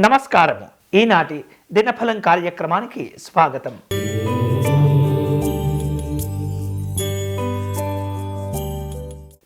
నమస్కారము. ఈనాటి దినఫలం కార్యక్రమానికి స్వాగతం.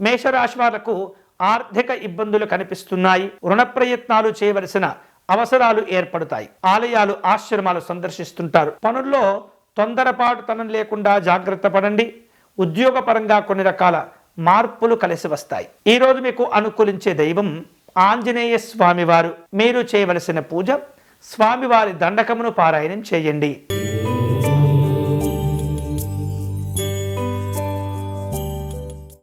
మేషరాశి వాళ్ళకు ఆర్థిక ఇబ్బందులు కనిపిస్తున్నాయి. రుణ ప్రయత్నాలు చేయవలసిన అవసరాలు ఏర్పడతాయి. ఆలయాలు ఆశ్రమాలు సందర్శిస్తుంటారు. పనుల్లో తొందరపాటుతనం లేకుండా జాగ్రత్త పడండి. ఉద్యోగపరంగా కొన్ని రకాల మార్పులు కలిసి వస్తాయి. ఈ రోజు మీకు అనుకూలించే దైవం ఆంజనేయ స్వామివారు. మీరు చేయవలసిన పూజ స్వామివారి దండకమును పారాయణం చేయండి.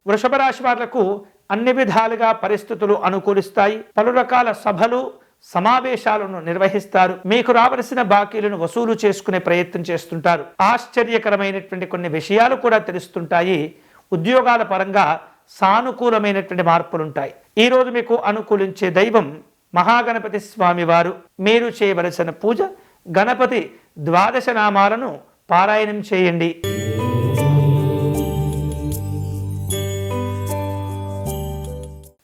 వృషభ రాశి వాళ్ళకు అన్ని విధాలుగా పరిస్థితులు అనుకూలిస్తాయి. పలు రకాల సభలు సమావేశాలను నిర్వహిస్తారు. మీకు రావలసిన బాకీలను వసూలు చేసుకునే ప్రయత్నం చేస్తుంటారు. ఆశ్చర్యకరమైనటువంటి కొన్ని విషయాలు కూడా తెలుస్తుంటాయి. ఉద్యోగాల పరంగా సానుకూలమైనటువంటి మార్పులు ఉంటాయి ఈ రోజు మీకు అనుకూలించే దైవం మహాగణపతి స్వామి వారు. మీరు చేయవలసిన పూజ గణపతి ద్వాదశ నామాలను పారాయణం చేయండి.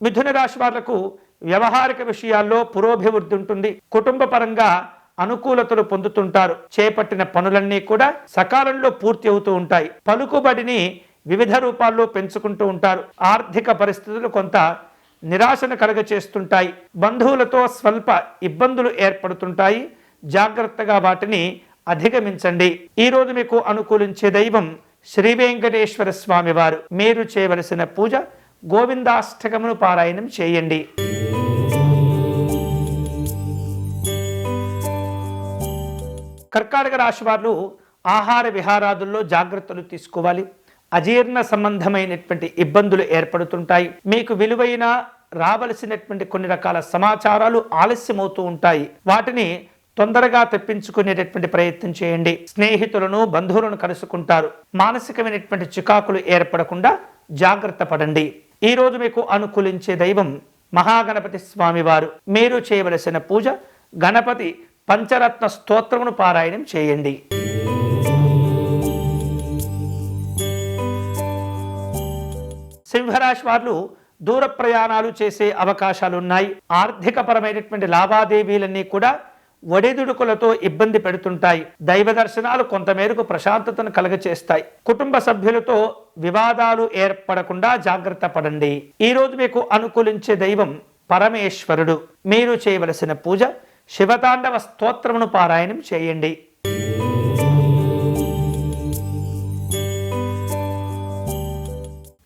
మిథున రాశి వాళ్ళకు వ్యవహారిక విషయాల్లో పురోభివృద్ధి ఉంటుంది. కుటుంబ పరంగా అనుకూలతలు పొందుతుంటారు. చేపట్టిన పనులన్నీ కూడా సకాలంలో పూర్తి అవుతూ ఉంటాయి. పలుకుబడిని వివిధ రూపాల్లో పెంచుకుంటూ ఉంటారు. ఆర్థిక పరిస్థితులు కొంత నిరాశను కలగచేస్తుంటాయి. బంధువులతో స్వల్ప ఇబ్బందులు ఏర్పడుతుంటాయి. జాగ్రత్తగా వాటిని అధిగమించండి. ఈ రోజు మీకు అనుకూలించే దైవం శ్రీ వెంకటేశ్వర స్వామి వారు మీరు చేయవలసిన పూజ గోవిందాష్టకమును పారాయణం చేయండి. కర్కాటక రాశి వారు ఆహార విహారాదుల్లో జాగ్రత్తలు తీసుకోవాలి. అజీర్ణ సంబంధమైనటువంటి ఇబ్బందులు ఏర్పడుతుంటాయి. మీకు విలువైన రావలసినటువంటి కొన్ని రకాల సమాచారాలు ఆలస్యమవుతూ ఉంటాయి. వాటిని తొందరగా తెప్పించుకునేటటువంటి ప్రయత్నం చేయండి. స్నేహితులను బంధువులను కలుసుకుంటారు. మానసికమైనటువంటి చికాకులు ఏర్పడకుండా జాగ్రత్త పడండి. ఈరోజు మీకు అనుకూలించే దైవం మహాగణపతి స్వామివారు. మీరు చేయవలసిన పూజ గణపతి పంచరత్న స్తోత్రమును పారాయణం చేయండి. సింహరాశి వాళ్ళు దూర ప్రయాణాలు చేసే అవకాశాలు ఉన్నాయి ఆర్థిక పరమైనటువంటి లావాదేవీలన్నీ కూడా ఒడిదుడుకులతో ఇబ్బంది పెడుతుంటాయి. దైవ దర్శనాలు కొంతమేరకు ప్రశాంతతను కలగచేస్తాయి. కుటుంబ సభ్యులతో వివాదాలు ఏర్పడకుండా జాగ్రత్త పడండి. ఈ రోజు మీకు అనుకూలించే దైవం పరమేశ్వరుడు. మీరు చేయవలసిన పూజ శివతాండవ స్తోత్రమును పారాయణం చేయండి.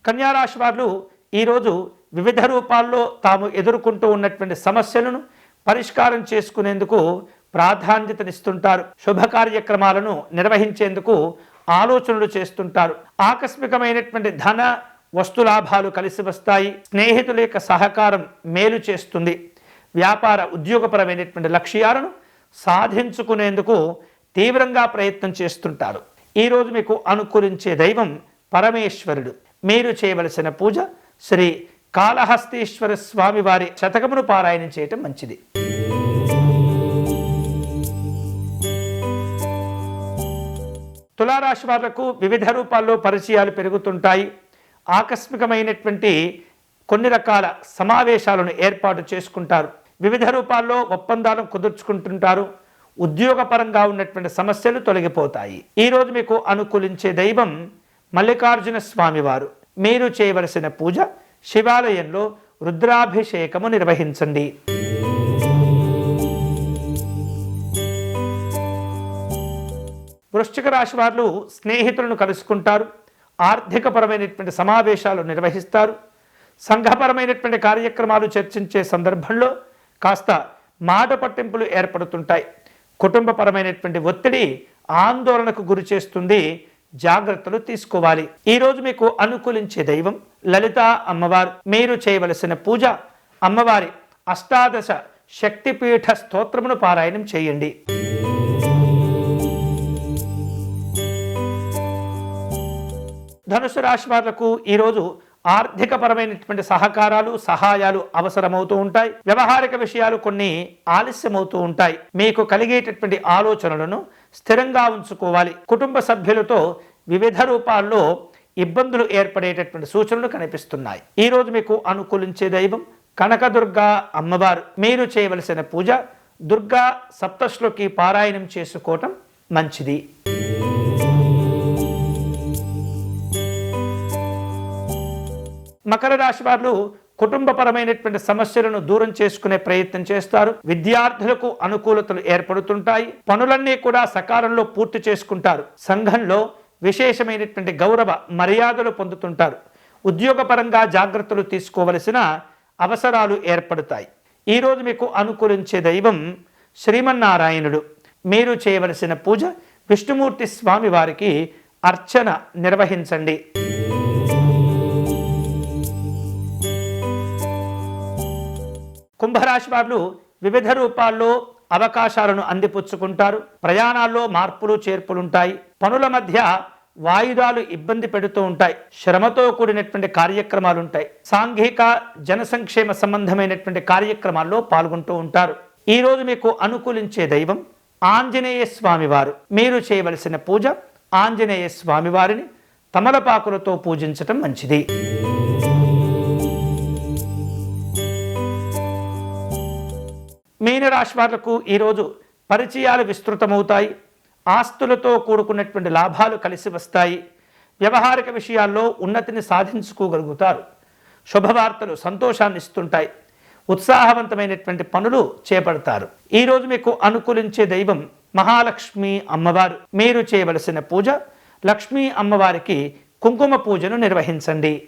కన్యారాశి వారు ఈరోజు వివిధ రూపాల్లో తాము ఎదుర్కొంటూ ఉన్నటువంటి సమస్యలను పరిష్కారం చేసుకునేందుకు ప్రాధాన్యతనిస్తుంటారు. శుభ కార్యక్రమాలను నిర్వహించేందుకు ఆలోచనలు చేస్తుంటారు. ఆకస్మికమైనటువంటి ధన వస్తులాభాలు కలిసి వస్తాయి. స్నేహితుల యొక్క సహకారం మేలు చేస్తుంది. వ్యాపార ఉద్యోగపరమైనటువంటి లక్ష్యాలను సాధించుకునేందుకు తీవ్రంగా ప్రయత్నం చేస్తుంటారు. ఈరోజు మీకు అనుకూలించే దైవం పరమేశ్వరుడు. మీరు చేయవలసిన పూజ శ్రీ కాళహస్తీశ్వర స్వామి వారి శతకమును పారాయణం చేయటం మంచిది. తులారాశి వాళ్ళకు వివిధ రూపాల్లో పరిచయాలు పెరుగుతుంటాయి. ఆకస్మికమైనటువంటి కొన్ని రకాల సమావేశాలను ఏర్పాటు చేసుకుంటారు. వివిధ రూపాల్లో ఒప్పందాలను కుదుర్చుకుంటుంటారు. ఉద్యోగపరంగా ఉన్నటువంటి సమస్యలు తొలగిపోతాయి. ఈరోజు మీకు అనుకూలించే దైవం మల్లికార్జున స్వామివారు. మీరు చేయవలసిన పూజ శివాలయంలో రుద్రాభిషేకము నిర్వహించండి. వృశ్చిక రాశి వారు స్నేహితులను కలుసుకుంటారు. ఆర్థికపరమైనటువంటి సమావేశాలు నిర్వహిస్తారు. సంఘపరమైనటువంటి కార్యక్రమాలు చర్చించే సందర్భంలో కాస్త మాట పట్టింపులు ఏర్పడుతుంటాయి. కుటుంబపరమైనటువంటి ఒత్తిడి ఆందోళనకు గురి చేస్తుంది. జాగ్రత్తలు తీసుకోవాలి. ఈరోజు మీకు అనుకూలించే దైవం లలిత అమ్మవారు. మీరు చేయవలసిన పూజ అమ్మవారి అష్టాదశ శక్తిపీఠ స్తోత్రమును పారాయణం చేయండి. ధనుసు రాశి వాళ్ళకు ఈరోజు ఆర్థికపరమైనటువంటి సహకారాలు సహాయాలు అవసరమవుతూ ఉంటాయి. వ్యవహారిక విషయాలు కొన్ని ఆలస్యమవుతూ ఉంటాయి. మీకు కలిగేటటువంటి ఆలోచనలను స్థిరంగా ఉంచుకోవాలి. కుటుంబ సభ్యులతో వివిధ రూపాల్లో ఇబ్బందులు ఏర్పడేటటువంటి సూచనలు కనిపిస్తున్నాయి. ఈరోజు మీకు అనుకూలించే దైవం కనకదుర్గ అమ్మవారు. మీరు చేయవలసిన పూజ దుర్గా సప్తశ్లోకి పారాయణం చేసుకోవటం మంచిది. మకర రాశి వారు కుటుంబపరమైనటువంటి సమస్యలను దూరం చేసుకునే ప్రయత్నం చేస్తారు. విద్యార్థులకు అనుకూలతలు ఏర్పడుతుంటాయి. పనులన్నీ కూడా సకాలంలో పూర్తి చేసుకుంటారు. సంఘంలో విశేషమైనటువంటి గౌరవ మర్యాదలు పొందుతుంటారు. ఉద్యోగపరంగా జాగ్రత్తలు తీసుకోవలసిన అవసరాలు ఏర్పడతాయి. ఈరోజు మీకు అనుకూలించే దైవం శ్రీమన్నారాయణుడు. మీరు చేయవలసిన పూజ విష్ణుమూర్తి స్వామి వారికి అర్చన నిర్వహించండి. కుంభరాశి వాళ్ళు వివిధ రూపాల్లో అవకాశాలను అందిపుచ్చుకుంటారు. ప్రయాణాల్లో మార్పులు చేర్పులుంటాయి. పనుల మధ్య వాయుదాలు ఇబ్బంది పెడుతూ ఉంటాయి. శ్రమతో కూడినటువంటి కార్యక్రమాలు ఉంటాయి సాంఘిక జన సంక్షేమ సంబంధమైనటువంటి కార్యక్రమాల్లో పాల్గొంటూ ఉంటారు. ఈ రోజు మీకు అనుకూలించే దైవం ఆంజనేయ స్వామివారు. మీరు చేయవలసిన పూజ ఆంజనేయ స్వామివారిని తమలపాకులతో పూజించటం మంచిది. మీనరాశి వాళ్ళకు ఈరోజు పరిచయాలు విస్తృతమవుతాయి. ఆస్తులతో కూడుకున్నటువంటి లాభాలు కలిసి వస్తాయి. వ్యవహారిక విషయాల్లో ఉన్నతిని సాధించుకోగలుగుతారు. శుభవార్తలు సంతోషాన్ని ఇస్తుంటాయి. ఉత్సాహవంతమైనటువంటి పనులు చేపడతారు. ఈరోజు మీకు అనుకూలించే దైవం మహాలక్ష్మి అమ్మవారు. మీరు చేయవలసిన పూజ లక్ష్మీ అమ్మవారికి కుంకుమ పూజను నిర్వహించండి.